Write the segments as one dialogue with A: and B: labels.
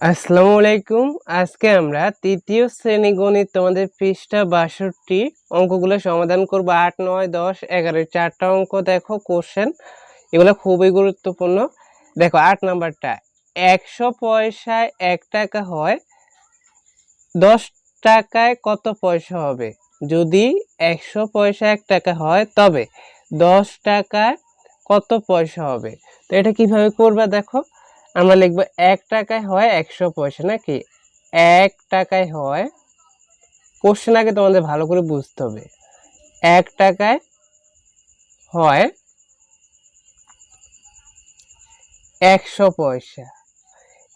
A: আসসালামু আলাইকুম। আজকে আমরা তৃতীয় শ্রেণি গণিত তোমাদের পৃষ্ঠা বাষট্টি অঙ্কগুলো সমাধান করব। আট, নয়, দশ, এগারো চারটা অঙ্ক দেখো কোশ্চেন এগুলো খুবই গুরুত্বপূর্ণ। দেখো, আট নাম্বারটা। একশো পয়সায় এক টাকা হয়, দশ টাকায় কত পয়সা হবে? যদি একশো পয়সা এক টাকা হয়, তবে দশ টাকায় কত পয়সা হবে? তো এটা কীভাবে করবে দেখো? আমরা লিখব এক টাকায় হয় একশো পয়সা, নাকি? এক টাকায় হয় কোশ্চেন আগে তোমাদের ভালো করে বুঝতে হবে। এক টাকায় হয় একশো পয়সা।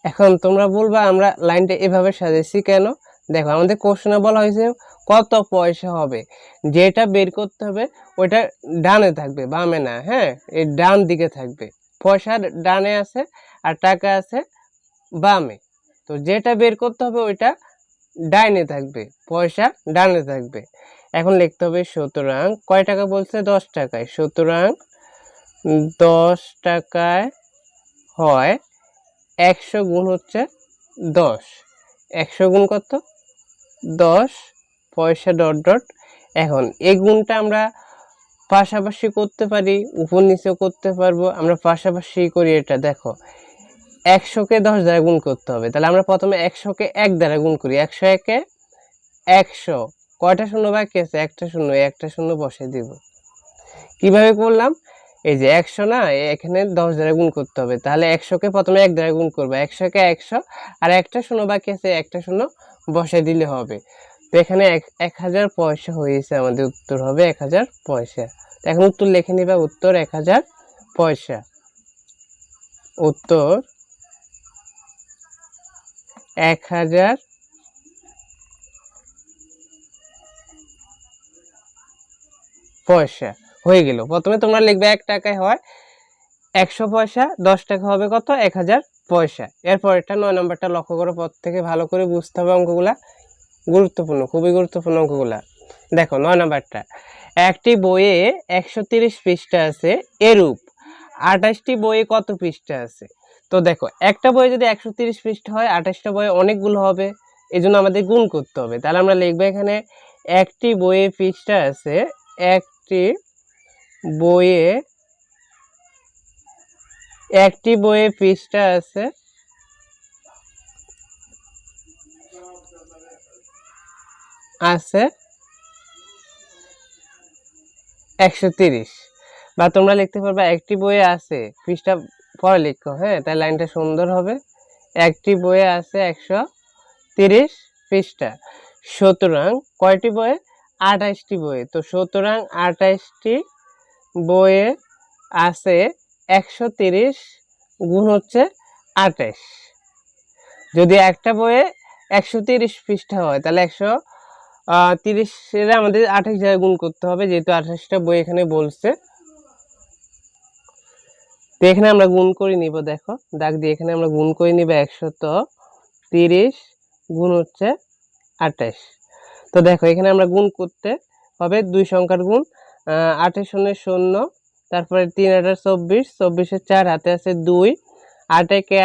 A: এখন তোমরা বলবা আমরা লাইনটা এভাবে সাজাইছি কেন? দেখো, আমাদের কোশ্চেনে বলা হয়েছে কত পয়সা হবে? যেটা বের করতে হবে, ওইটা ডানে থাকবে, বামে না হ্যাঁ? এই ডান দিকে থাকবে। পয়সা ডানে আছে আর টাকা আছে বামে। তো যেটা বের করতে হবে ওইটা ডাইনে থাকবে, পয়সা ডানে থাকবে। এখন লিখতে হবে সুতরাং, কয় টাকা বলছে? দশ টাকায়। সুতরাং দশ টাকায় হয় একশো গুণ হচ্ছে দশ। একশো গুণ কত? দশ, পয়সা ডট ডট। এখন এই গুণটা আমরা পাশাপাশি করতে পারি, উপর নিচেও করতে পারব। আমরা পাশাপাশি করি এটা, দেখো। একশোকে দশ দ্বারা গুণ করতে হবে। তাহলে আমরা প্রথমে একশোকে এক দ্বারা গুণ করি। একশো একে একশো। কয়টা শূন্য বাকি আছে? একটা শূন্য। একটা শূন্য বসে দিব। কীভাবে করলাম? এই যে একশো না, এখানে দশ দ্বারা গুণ করতে হবে। তাহলে একশোকে প্রথমে এক দ্বারা গুণ করব। একশোকে একশো আর একটা শূন্য বাকি আছে, একটা শূন্য বসে দিলে হবে। তো এখানে এক হাজার পয়সা হয়েছে আমাদের উত্তর হবে এক হাজার পয়সা। এখন উত্তর লিখে নিবা, উত্তর এক হাজার পয়সা। উত্তর এক হাজার পয়সা হয়ে গেল। প্রথমে তোমরা লিখবে এক টাকায় হয় একশো পয়সা, দশ টাকা হবে কত? এক হাজার পয়সা। এরপর এটা নয় নম্বরটা লক্ষ্য করো পর থেকে ভালো করে বুঝতে হবে অঙ্কগুলা। গুরুত্বপূর্ণ, খুবই গুরুত্বপূর্ণ অঙ্কগুলা। দেখো, নয় নম্বরটা। একটি বইয়ে একশো তিরিশ পৃষ্ঠা আছে এরূপ। আঠাশটি বইয়ে কত পৃষ্ঠা আছে? তো দেখো, একটা বই যদি একশো তিরিশ পৃষ্ঠা হয়, আঠাশটা বইয়ে অনেকগুলো হবে। এই জন্য আমাদের গুণ করতে হবে। তাহলে আমরা লিখব এখানে, একটি বইয়ে পৃষ্ঠা আছে, একটি বইয়ে একটি বইয়ে পৃষ্ঠা আছে আছে একশো তিরিশ। বা তোমরা লিখতে পারবে একটি বইয়ে আছে, পৃষ্ঠা পরে লিখো হ্যাঁ? তাই লাইনটা সুন্দর হবে। একটি বইয়ে আছে একশো তিরিশ পৃষ্ঠা। সুতরাং কয়টি বইয়ে? আঠাশটি বইয়ে। তো সুতরাং আঠাশটি বইয়ে আছে একশো তিরিশ গুণ হচ্ছে আঠাশ। যদি একটা বইয়ে একশো তিরিশ পৃষ্ঠা হয়, তাহলে একশো তিরিশের আমাদের আঠাশ জায়গায় গুণ করতে হবে, যেহেতু আঠাশটা বই এখানে বলছে। তো এখানে আমরা গুণ করে নিব, দেখো। দাগ দিয়ে এখানে আমরা গুণ করে নিব একশত তিরিশ গুণ হচ্ছে আঠাশ। তো দেখো, এখানে আমরা গুণ করতে হবে দুই সংখ্যার গুণ। আঠাশ শূন্য শূন্য, তারপরে তিন আঠাশ চব্বিশ চব্বিশের চার, হাতে আছে দুই। আট একে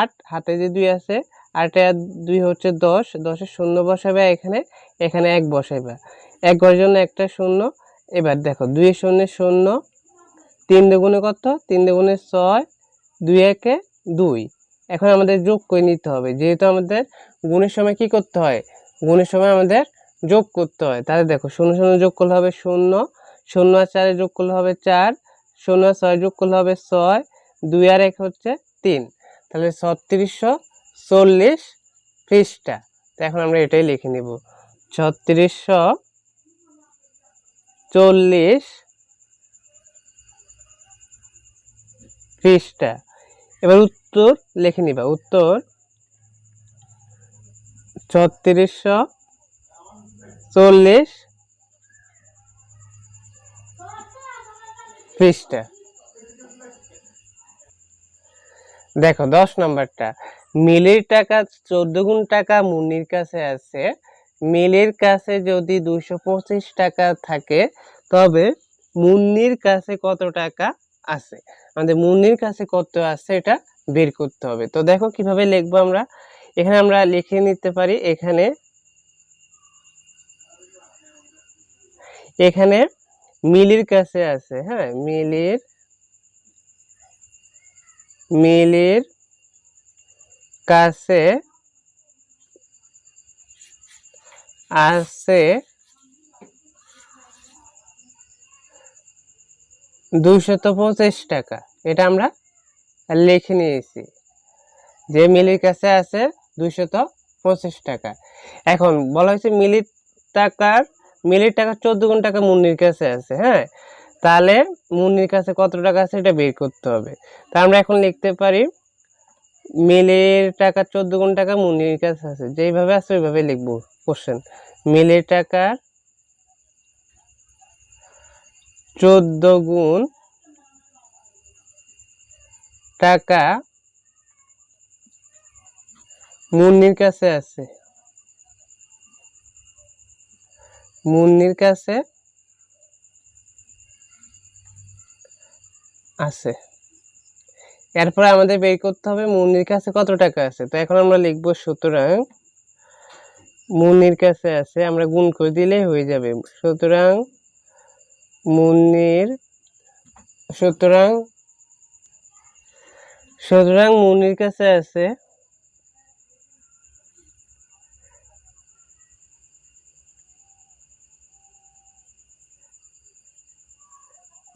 A: আট, হাতে যে দুই আছে আর দুই হচ্ছে দশ, দশের শূন্য বসাবে এখানে এখানে এক বসাইবা। এক ঘরের জন্য একটা শূন্য। এবার দেখো দুই শূন্য শূন্য, তিন দুগুণে কত? তিন দুগুণে ছয়, দুই একে দুই। এখন আমাদের যোগ করে নিতে হবে। যেহেতু আমাদের গুণের সময় কি করতে হয়? গুণের সময় আমাদের যোগ করতে হয়। তাহলে দেখো, শূন্য শূন্য যোগ করলে হবে শূন্য শূন্য আর চারে যোগ করলে হবে চার, শূন্য আর ছয় যোগ করলে হবে ছয়, দুই আর এক হচ্ছে তিন। তাহলে ছত্রিশশো চল্লিশ পৃষ্ঠা। তো এখন আমরা এটাই লিখে নিব। ছত্রিশশো চল্লিশ পৃষ্ঠা। এবার উত্তর লিখে নিবা। উত্তর ছত্রিশশো চল্লিশ পৃষ্ঠা। দেখো, দশ নম্বরটা। মিলির টাকা, চোদ্দ গুণ টাকা মুন্নির কাছে আছে। মিলির কাছে যদি দুশো পঁচিশ টাকা থাকে, তবে মুন্নির কাছে কত টাকা আছে? আমাদের মুন্নির কাছে কত আছে, এটা বের করতে হবে। তো দেখো কীভাবে লিখব আমরা? এখানে আমরা লিখে নিতে পারি, এখানে এখানে মিলির কাছে আছে হ্যাঁ মিলির মিলির কাছে আছে দুইশত পঁচিশ টাকা। এটা আমরা লিখে নিয়েছি। যে মিলির কাছে আছে দুইশত পঁচিশ টাকা। এখন বলা হয়েছে মিলির টাকার, মিলির টাকা চোদ্দ গুণ টাকা মুন্নির কাছে আছে হ্যাঁ? তাহলে মুন্নির কাছে কত টাকা আছে এটা বের করতে হবে। তা আমরা এখন লিখতে পারি মিলির টাকা চোদ্দ গুণ টাকা মুন্নির কাছে আছে। যেইভাবে আছে ওইভাবে লিখব কোশ্চেন মিলির টাকা চোদ্দ গুণ টাকা মুন্নির কাছে আছে। মুন্নির কাছে আছে। এরপর আমাদের বের করতে হবে মুন্নির কাছে কত টাকা আছে? তো এখন আমরা লিখব সুতরাং মুন্নির কাছে আছে, আমরা গুণ করে দিলেই হয়ে যাবে। সুতরাং মুন্নির, সুতরাং সুতরাং মুন্নির কাছে আছে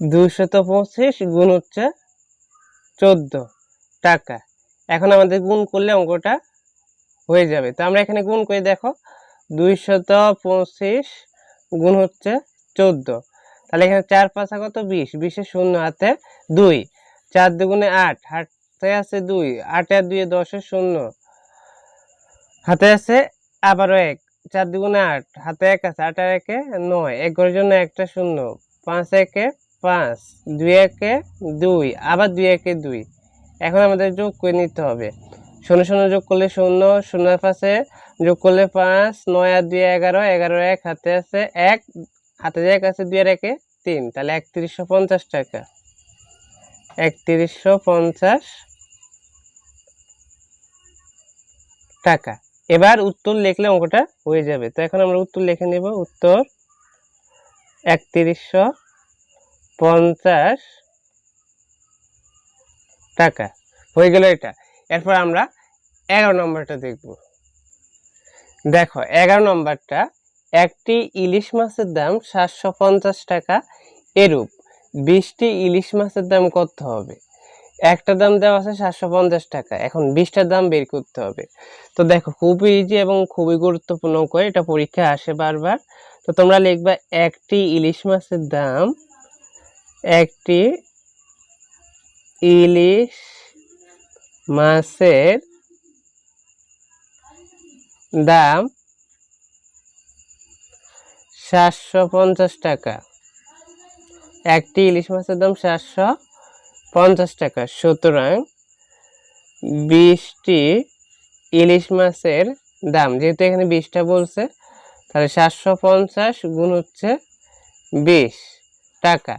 A: দুইশত পঁচিশ গুণ হচ্ছে চোদ্দ টাকা। এখন আমাদের গুণ করলে অঙ্কটা হয়ে যাবে। তো আমরা এখানে গুণ করে, দেখো, দুইশত পঁচিশ গুণ হচ্ছে চোদ্দ। তাহলে এখানে চার পাঁচা কত? বিশ। বিশে শূন্য হাতে দুই। চার দুগুণে আট, হাতে আছে দুই। আটে আর দুইয়ে দশে শূন্য। হাতে আছে আবারও এক। চার দুগুণে আট, হাতে এক আছে আট আর একে নয়। এক ঘরের জন্য একটা শূন্য। পাঁচ একে পাঁচ, দুই একে দুই, আবার দুই একে দুই। এখন আমাদের যোগ করে নিতে হবে। শূন্য শূন্য যোগ করলে শূন্য শূন্য পাশে যোগ করলে পাঁচ, নয় আর দুই এগারো এগারো এক, হাতে আছে এক, হাতে এক আছে দুই আর একে তিন। তাহলে একত্রিশশো পঞ্চাশ টাকা। একত্রিশশো পঞ্চাশ টাকা। এবার উত্তর লিখলে অঙ্কটা হয়ে যাবে। তো এখন আমরা উত্তর লিখে নেব। উত্তর একত্রিশশো পঞ্চাশ টাকা। হয়ে গেল এটা। এরপর আমরা এগারো নম্বরটা দেখব। দেখো, এগারো নম্বরটা, একটি ইলিশ মাছের দাম সাতশো পঞ্চাশ টাকা এরূপ। বিশটি ইলিশ মাছের দাম কত হবে? একটা দাম দেওয়া আছে সাতশো পঞ্চাশ টাকা। এখন বিশটার দাম বের করতে হবে। তো দেখো খুবই ইজি এবং খুবই গুরুত্বপূর্ণ করে এটা পরীক্ষা আসে বারবার। তো তোমরা লিখবা, একটি ইলিশ মাছের দাম একটি ইলিশ মাছের দাম সাতশো পঞ্চাশ টাকা। একটি ইলিশ মাছের দাম সাতশো পঞ্চাশ টাকা। সুতরাং বিশটি ইলিশ মাছের দাম, যেহেতু এখানে বিশটা বলছে, তাহলে সাতশো পঞ্চাশ গুণ হচ্ছে বিশ টাকা।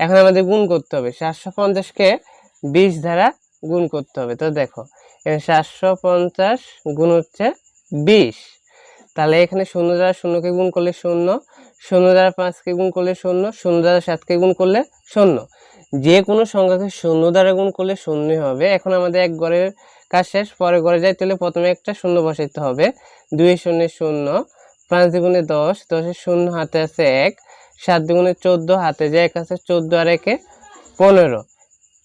A: এখন আমাদের গুণ করতে হবে। সাতশো পঞ্চাশকে বিশ দ্বারা গুণ করতে হবে। তো দেখো, এখানে সাতশো পঞ্চাশ গুণ হচ্ছে বিশ। তাহলে এখানে শূন্য দ্বারা শূন্যকে গুণ করলে শূন্য শূন্য দ্বারা পাঁচকে গুণ করলে শূন্য শূন্য দ্বারা সাতকে গুণ করলে শূন্য। যে কোনো সংখ্যাকে শূন্য দ্বারা গুণ করলে শূন্যই হবে। এখন আমাদের এক গড়ের কাজ শেষ পরে গড়ে যাইতে হলে প্রথমে একটা শূন্য বসাইতে হবে। দুই শূন্য শূন্য, পাঁচ দুগুণে দশ, দশের শূন্য হাতে আছে এক। সাত দুগুণে চোদ্দ, হাতে যে এক আছে চোদ্দ আর একে পনেরো।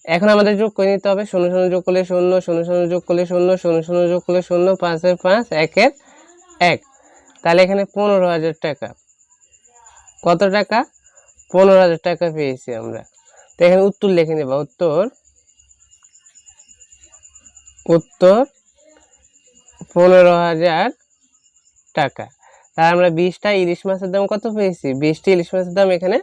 A: এখন আমাদের যোগ করে নিতে হবে, শূন্য শূন্য যোগ করলে শূন্য শূন্য শূন্য যোগ করলে শূন্য শূন্য শূন্য যোগ করলে শূন্য পাঁচের পাঁচ, একের এক। তাহলে এখানে পনেরো হাজার টাকা। কত টাকা? পনেরো হাজার টাকা পেয়েছি আমরা। তো এখানে উত্তর লিখে নেবা। উত্তর উত্তর, পনেরো হাজার টাকা। তাহলে আমরা বিশটা ইলিশ মাছের দাম কত পেয়েছি? বিশটি ইলিশ মাছের দাম এখানে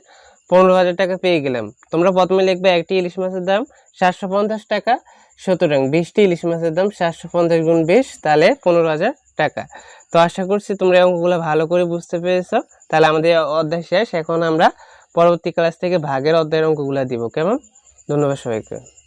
A: পনেরো হাজার টাকা পেয়ে গেলাম। তোমরা প্রথমে লিখবে একটি ইলিশ মাছের দাম সাতশো পঞ্চাশ টাকা, সুতরাং বিশটি ইলিশ মাছের দাম সাতশো পঞ্চাশ গুণ বিশ, তাহলে পনেরো হাজার টাকা। তো আশা করছি তোমরা অঙ্কগুলো ভালো করে বুঝতে পেরেছ। তাহলে আমাদের অধ্যায় শেষ। এখন আমরা পরবর্তী ক্লাস থেকে ভাগের অধ্যায়ের অঙ্কগুলো দিব। কেমন? ধন্যবাদ সবাইকে।